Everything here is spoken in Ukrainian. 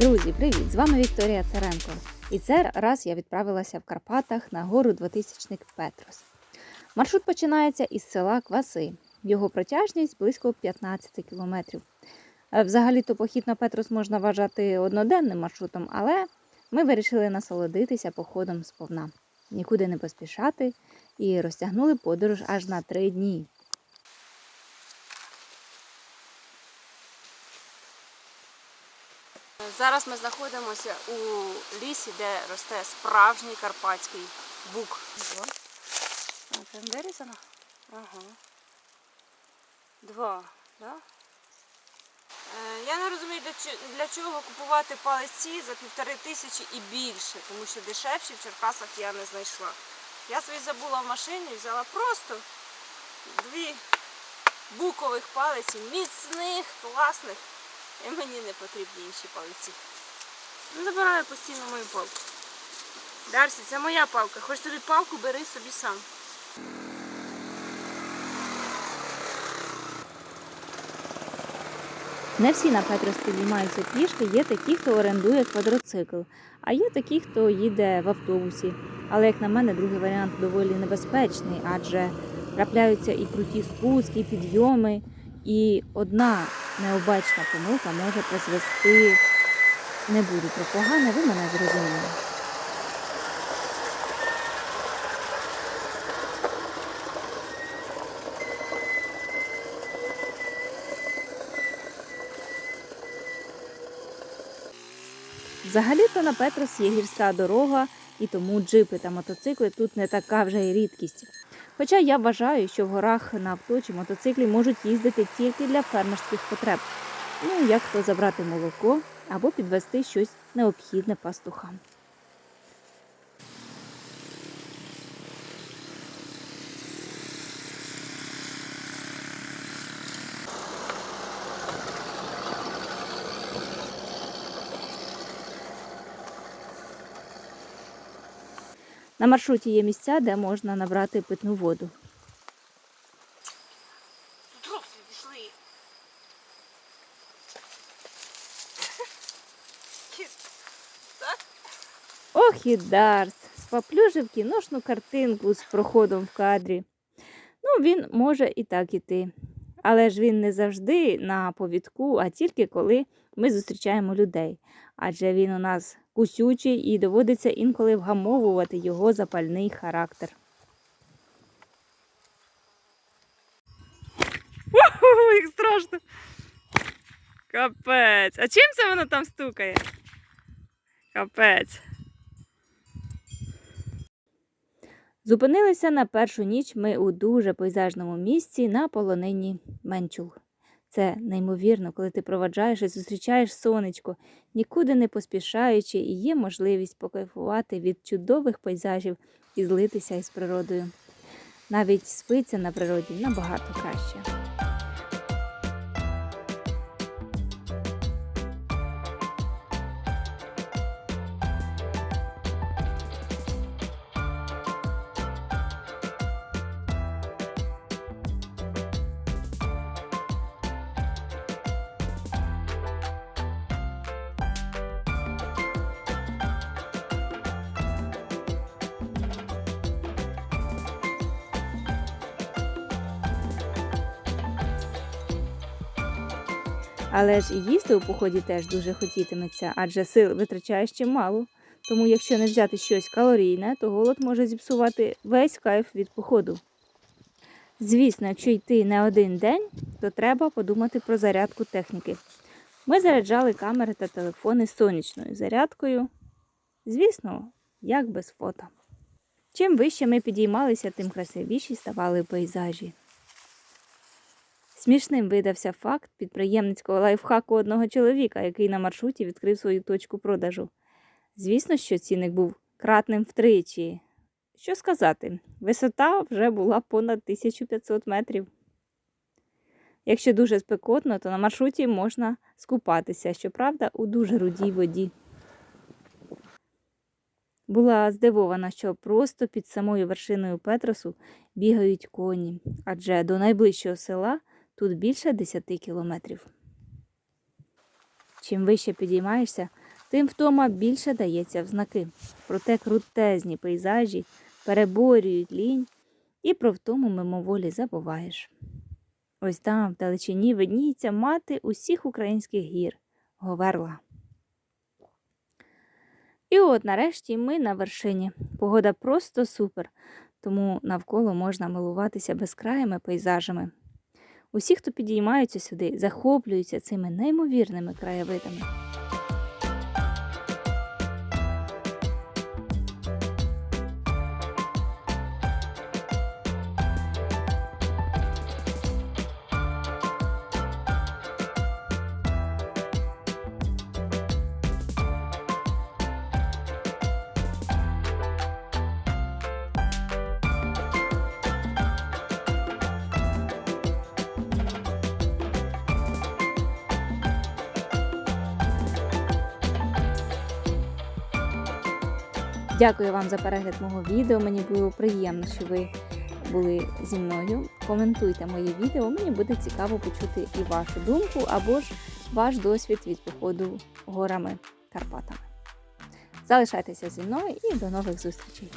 Друзі, привіт! З вами Вікторія Царенко. І це раз я відправилася в Карпатах на гору 2000 Петрос. Маршрут починається із села Кваси. Його протяжність близько 15 кілометрів. Е, Взагалі-то похід на Петрос можна вважати одноденним маршрутом, але ми вирішили насолодитися походом сповна, нікуди не поспішати і розтягнули подорож аж на три дні. Зараз ми знаходимося у лісі, де росте справжній карпатський бук. Там вирізано? Ага. Два, да? Е, Я не розумію, для, для чого купувати палиці за півтори тисячі і більше, тому що дешевші в Черкасах я не знайшла. Я собі забула в машині, взяла просто дві букових палиці, міцних, класних. І мені не потрібні інші палиці. Ну, Забираю постійно мою палку. Дарсі, це моя палка. Хоч тобі палку, бери собі сам. Не всі на Петрос підіймаються пішки, є такі, хто орендує квадроцикл, а є такі, хто їде в автобусі. Але, як на мене, другий варіант доволі небезпечний, адже трапляються і круті спуски, і підйоми, і одна необачна помилка може призвести. Не буду про погане, ви мене зрозуміли. Взагалі-то на Петрос є гірська дорога, і тому джипи та мотоцикли тут не така вже й рідкість. Хоча я вважаю, що в горах на авто чи мотоциклі можуть їздити тільки для фермерських потреб. Ну, як то забрати молоко або підвести щось необхідне пастухам. На маршруті є місця, де можна набрати питну воду. Трохи пішли. Ох і Дарс! Споплюжив кіношну картинку з проходом в кадрі. Ну, він може і так іти. Але ж він не завжди на повідку, а тільки коли ми зустрічаємо людей. Адже він у нас кусючий і доводиться інколи вгамовувати його запальний характер. Як страшно. Капець. А чим це воно там стукає? Капець. Зупинилися на першу ніч ми у дуже пейзажному місці на полонині Менчуг. Це неймовірно, коли ти проваджаєш і зустрічаєш сонечко, нікуди не поспішаючи, і є можливість покайфувати від чудових пейзажів і злитися із природою. Навіть спиться на природі набагато краще. Але ж і їсти у поході теж дуже хотітиметься, адже сил витрачаєш чимало. Тому якщо не взяти щось калорійне, то голод може зіпсувати весь кайф від походу. Звісно, якщо йти не один день, то треба подумати про зарядку техніки. Ми заряджали камери та телефони сонячною зарядкою. Звісно, як без фото. Чим вище ми підіймалися, тим красивіші ставали пейзажі. Смішним видався факт підприємницького лайфхаку одного чоловіка, який на маршруті відкрив свою точку продажу. Звісно, що цінник був кратним втричі. Що сказати, висота вже була понад 1500 метрів. Якщо дуже спекотно, то на маршруті можна скупатися, щоправда, у дуже рудій воді. Була здивована, що просто під самою вершиною Петросу бігають коні, адже до найближчого села тут більше 10 кілометрів. Чим вище підіймаєшся, тим втома більше дається в знаки. Проте крутезні пейзажі переборюють лінь, і про втому мимоволі забуваєш. Ось там, в далечині, видніється мати усіх українських гір Говерла. І от нарешті ми на вершині. Погода просто супер, тому навколо можна милуватися безкраїми пейзажами. Усі, хто підіймаються сюди, захоплюються цими неймовірними краєвидами. Дякую вам за перегляд мого відео. Мені було приємно, що ви були зі мною. Коментуйте моє відео, мені буде цікаво почути і вашу думку або ж ваш досвід від походу горами Карпатами. Залишайтеся зі мною і до нових зустрічей!